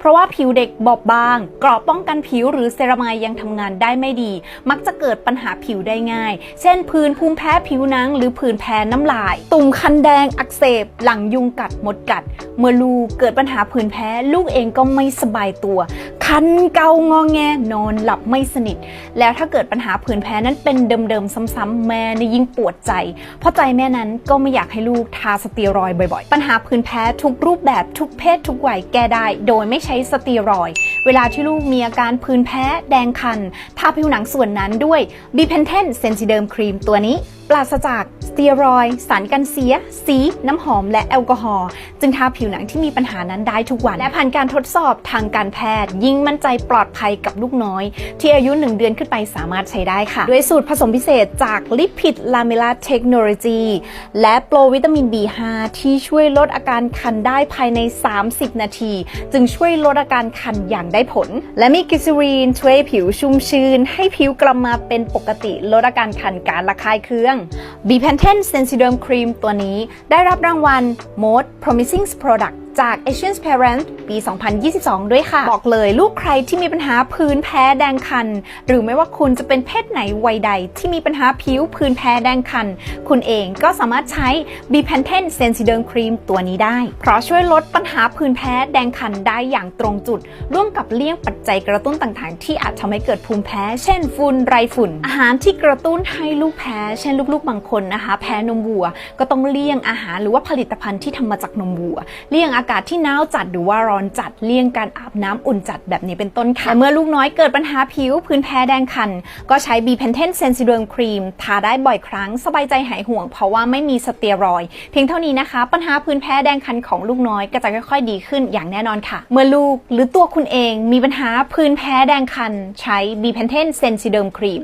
เพราะว่าผิวเด็กบอบบาง กรอบป้องกันผิวหรือเซรามายยังทำงานได้ไม่ดี มักจะเกิดปัญหาผิวได้ง่าย เช่นพื้นภูมิแพ้ผิวหนัง หรือผื่นแพ้น้ำลาย ตุ่มคันแดงอักเสบ หลังยุงกัดมดกัด เมื่อลูกเกิดปัญหาผื่นแพ้ ลูกเองก็ไม่สบายตัว คันเกางอแงนอนหลับไม่สนิท แล้วถ้าเกิดปัญหาผื่นแพ้นั้นเป็นเดิมๆซ้ำๆแม่นี่ยิ่งปวดใจ เพราะใจแม่นั้นก็ไม่อยากให้ลูกทาสเตียรอยด์บ่อยๆ ปัญหาผื่นแพ้ทุกรูปแบบทุกเพศทุกวัยแก้ได้โดยไม่ใช้สเตียรอยด์เวลาที่ลูกมีอาการผื่นแพ้แดงคันทาผิวหนังส่วนนั้นด้วยบีเพนเทนเซนซิเดิมครีมตัวนี้ ปราศจาก สเตียรอยด์สารกันเสีย สี น้ำหอมและแอลกอฮอล์จึงทาผิวหนังที่มีปัญหานั้นได้ทุกวัน และผ่านการทดสอบทางการแพทย์ ยิ่งมั่นใจปลอดภัยกับลูกน้อย ที่อายุ 1 เดือนขึ้นไปสามารถใช้ได้ค่ะ ด้วยสูตรผสมพิเศษจากลิปิดลาเมลาเทคโนโลยีและโปรวิตามิน B5 ที่ช่วยลดอาการคันได้ภายใน 30 นาที จึงช่วยลดอาการคันอย่างได้ผล และมีกิซิรีนช่วยผิวชุ่มชื้น ให้ผิวกลับมาเป็นปกติลดอาการคันการระคายเคือง b p a n t e n Sensiderm Cream ตัวนี้ได้รับรางวัล Most Promising Product จาก Asian Parent ปี 2022 ด้วยค่ะ บอกเลยลูกใครที่มีปัญหาพื้นแพ้แดงคัน หรือไม่ว่าคุณจะเป็นเพศไหนวัยใด ที่มีปัญหาผิวพื้นแพ้แดงคัน คุณเองก็สามารถใช้ b p a n t e n Sensiderm Cream ตัวนี้ได้ เพราะช่วยลดปัญหาพื้นแพ้แดงคันได้อย่างตรงจุด ร่วมกับเลี่ยงปัจจัยกระตุ้นต่างๆ ที่อาจทำให้เกิดภูมิแพ้ เช่นฝุ่นไรฝุ่น อาหารที่กระตุ้นให้ลูกแพ้ เช่นลูกๆบางคนนะคะ แพ้นมวัว ก็ต้องเลี่ยงอาหารหรือว่าผลิตภัณฑ์ที่ทำมาจากนมวัว เลี่ยงอากาศที่หนาวจัดหรือว่าร้อนจัดเลี่ยงการอาบน้ำอุ่นจัดแบบนี้เป็นต้นค่ะ เมื่อลูกน้อยเกิดปัญหาผิวพื้นแพ้แดงคัน ก็ใช้ b p e n t e n Sensiderm Cream ทาได้บ่อยครั้ง สบายใจหายห่วงเพราะว่าไม่มีสเตียรอย เพียงเท่านี้นะคะ ปัญหาพื้นแพ้แดงคันของลูกน้อยก็จะค่อยๆ ดีขึ้นอย่างแน่นอนค่ะ เมื่อลูกหรือตัวคุณเองมีปัญหาพื้นแพ้แดงคัน ใช้ b p e n t e n Sensiderm Cream